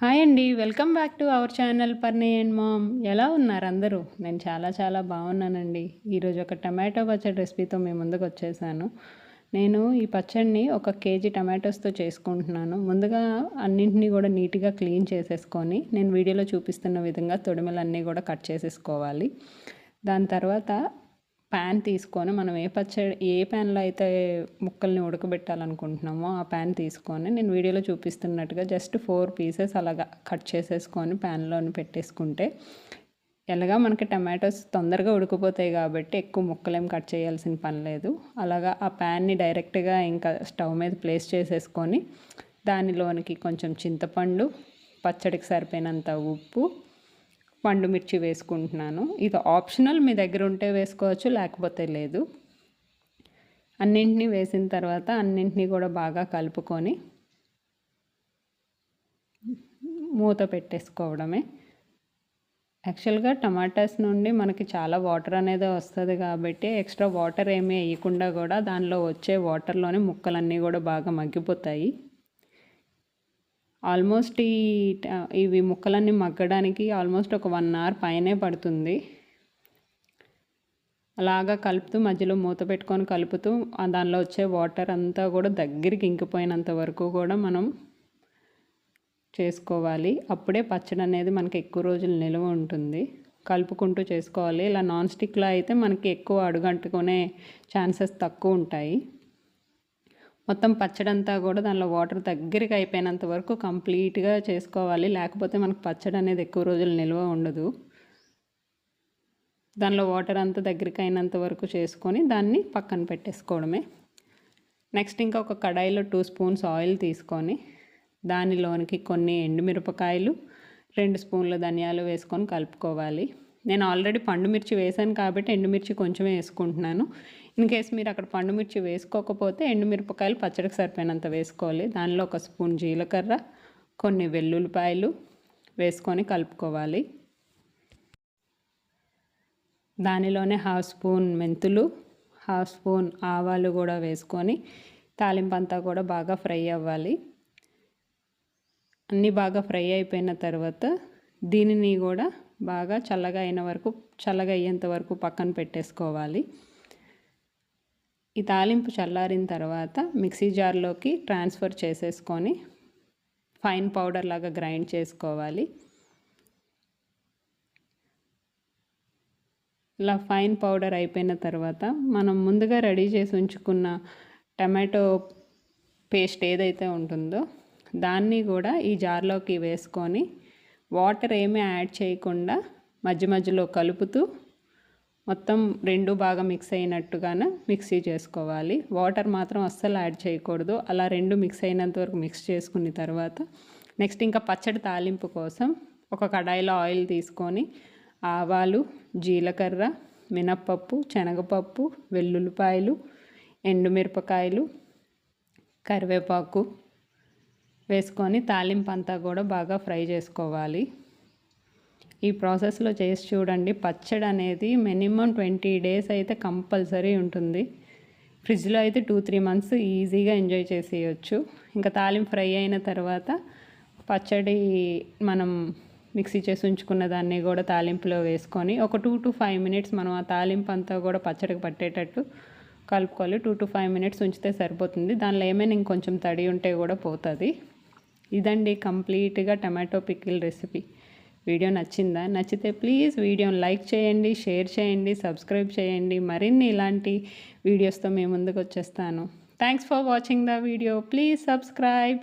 Hi అండి welcome back to our channel Purni and mom. ఎలా ఉన్నారు అందరూ? నేను చాలా చాలా బాగున్నానండి. ఈరోజు ఒక టమాటో పచ్చడి రెసిపీతో మీ ముందుకు వచ్చేసాను. నేను ఈ పచ్చడిని ఒక కేజీ టమాటోస్తో చేసుకుంటున్నాను. ముందుగా అన్నింటినీ కూడా నీట్గా క్లీన్ చేసేసుకొని నేను వీడియోలో చూపిస్తున్న విధంగా తొడిమలన్నీ కూడా కట్ చేసేసుకోవాలి. దాని తర్వాత ప్యాన్ తీసుకొని మనం ఏ పచ్చడి ఏ ప్యాన్లో అయితే ముక్కల్ని ఉడకబెట్టాలనుకుంటున్నామో ఆ ప్యాన్ తీసుకొని నేను వీడియోలో చూపిస్తున్నట్టుగా జస్ట్ ఫోర్ పీసెస్ అలాగా కట్ చేసేసుకొని ప్యాన్లోని పెట్టేసుకుంటే ఎలాగా మనకి టమాటోస్ తొందరగా ఉడికిపోతాయి కాబట్టి ఎక్కువ ముక్కలేం కట్ చేయాల్సిన పని లేదు. అలాగా ఆ ప్యాన్ని డైరెక్ట్గా ఇంకా స్టవ్ మీద ప్లేస్ చేసేసుకొని దానిలోనికి కొంచెం చింతపండు పచ్చడికి సరిపోయినంత ఉప్పు పండు మిర్చి వేసుకుంటున్నాను. ఇది ఆప్షనల్ మీ దగ్గర ఉంటే వేసుకోవచ్చు లేకపోతే లేదు. అన్నింటినీ వేసిన తర్వాత అన్నింటినీ కూడా బాగా కలుపుకొని మూత పెట్టేసుకోవడమే. యాక్చువల్గా టమాటాస్ నుండి మనకి చాలా వాటర్ అనేది వస్తుంది కాబట్టి ఎక్స్ట్రా వాటర్ ఏమీ వేయకుండా కూడా దానిలో వచ్చే వాటర్లోనే ముక్కలన్నీ కూడా బాగా మగ్గిపోతాయి. ఆల్మోస్ట్ ఈ ఇవి ముక్కలన్నీ మగ్గడానికి ఆల్మోస్ట్ ఒక వన్ అవర్ పైనే పడుతుంది. అలాగా కలుపుతూ మధ్యలో మూత పెట్టుకొని కలుపుతూ దానిలో వచ్చే వాటర్ అంతా కూడా దగ్గరికి ఇంకిపోయినంత వరకు కూడా మనం చేసుకోవాలి. అప్పుడే పచ్చడి అనేది మనకి ఎక్కువ రోజులు నిల్వ ఉంటుంది. కలుపుకుంటూ చేసుకోవాలి. ఇలా నాన్ స్టిక్లో అయితే మనకి ఎక్కువ అడుగంటుకునే ఛాన్సెస్ తక్కువ ఉంటాయి. మొత్తం పచ్చడంతా కూడా దానిలో వాటర్ దగ్గరికి అయిపోయినంత వరకు కంప్లీట్గా చేసుకోవాలి. లేకపోతే మనకు పచ్చడి అనేది ఎక్కువ రోజులు నిల్వ ఉండదు. దానిలో వాటర్ అంతా దగ్గరికి అయినంత వరకు చేసుకొని దాన్ని పక్కన పెట్టేసుకోవడమే. నెక్స్ట్ ఇంకా ఒక కడాయిలో టూ స్పూన్స్ ఆయిల్ తీసుకొని దానిలోనికి కొన్ని ఎండుమిరపకాయలు రెండు స్పూన్ల ధనియాలు వేసుకొని కలుపుకోవాలి. నేను ఆల్రెడీ పండు మిర్చి వేసాను కాబట్టి ఎండుమిర్చి కొంచెం వేసుకుంటున్నాను. ఇన్ కేస్ మీరు అక్కడ పండు మిర్చి వేసుకోకపోతే ఎండుమిరపకాయలు పచ్చడికి సరిపోయినంత వేసుకోవాలి. దానిలో ఒక స్పూన్ జీలకర్ర కొన్ని వెల్లుల్లిపాయలు వేసుకొని కలుపుకోవాలి. దానిలోనే హాఫ్ స్పూన్ మెంతులు హాఫ్ స్పూన్ ఆవాలు కూడా వేసుకొని తాలింపు అంతా కూడా బాగా ఫ్రై అవ్వాలి. అన్నీ బాగా ఫ్రై అయిపోయిన తర్వాత దీనిని కూడా బాగా చల్లగా అయిన వరకు చల్లగా అయ్యేంత వరకు పక్కన పెట్టేసుకోవాలి. ఈ తాలింపు చల్లారిన తర్వాత మిక్సీ జార్లోకి ట్రాన్స్ఫర్ చేసేసుకొని ఫైన్ పౌడర్ లాగా గ్రైండ్ చేసుకోవాలి. ఇలా ఫైన్ పౌడర్ అయిపోయిన తర్వాత మనం ముందుగా రెడీ చేసి ఉంచుకున్న టమాటో పేస్ట్ ఏదైతే ఉంటుందో దాన్ని కూడా ఈ జార్లోకి వేసుకొని వాటర్ ఏమీ యాడ్ చేయకుండా మధ్య మధ్యలో కలుపుతూ మొత్తం రెండు బాగా మిక్స్ అయినట్టుగానే మిక్సీ చేసుకోవాలి. వాటర్ మాత్రం అస్సలు యాడ్ చేయకూడదు. అలా రెండు మిక్స్ అయినంత వరకు మిక్స్ చేసుకున్న తర్వాత నెక్స్ట్ ఇంకా పచ్చడి తాలింపు కోసం ఒక కడాయిలో ఆయిల్ తీసుకొని ఆవాలు జీలకర్ర మినప్పప్పు శనగపప్పు వెల్లుల్లిపాయలు ఎండుమిరపకాయలు కరివేపాకు వేసుకొని తాలింపు అంతా కూడా బాగా ఫ్రై చేసుకోవాలి. ఈ ప్రాసెస్లో చేసి చూడండి పచ్చడి అనేది మినిమం ట్వంటీ డేస్ అయితే కంపల్సరీ ఉంటుంది. ఫ్రిడ్జ్లో అయితే టూ త్రీ మంత్స్ ఈజీగా ఎంజాయ్ చేసేయచ్చు. ఇంకా తాలింపు ఫ్రై అయిన తర్వాత పచ్చడి మనం మిక్సీ చేసి ఉంచుకున్న దాన్ని కూడా తాలింపులో వేసుకొని ఒక టూ టు ఫైవ్ మినిట్స్ మనం ఆ తాలింపు అంతా కూడా పచ్చడికి పట్టేటట్టు కలుపుకోవాలి. టూ టు ఫైవ్ మినిట్స్ ఉంచితే సరిపోతుంది. దానిలో ఏమైనా ఇంకొంచెం తడి ఉంటే కూడా పోతుంది. ఇదండి కంప్లీట్గా టమాటో పిక్కిల్ రెసిపీ. వీడియో నచ్చిందా? నచ్చితే ప్లీజ్ వీడియోని లైక్ చేయండి షేర్ చేయండి సబ్స్క్రైబ్ చేయండి. మరిన్ని ఇలాంటి వీడియోస్తో మేము ముందుకు వచ్చేస్తాను. Thanks for watching the video. Please subscribe.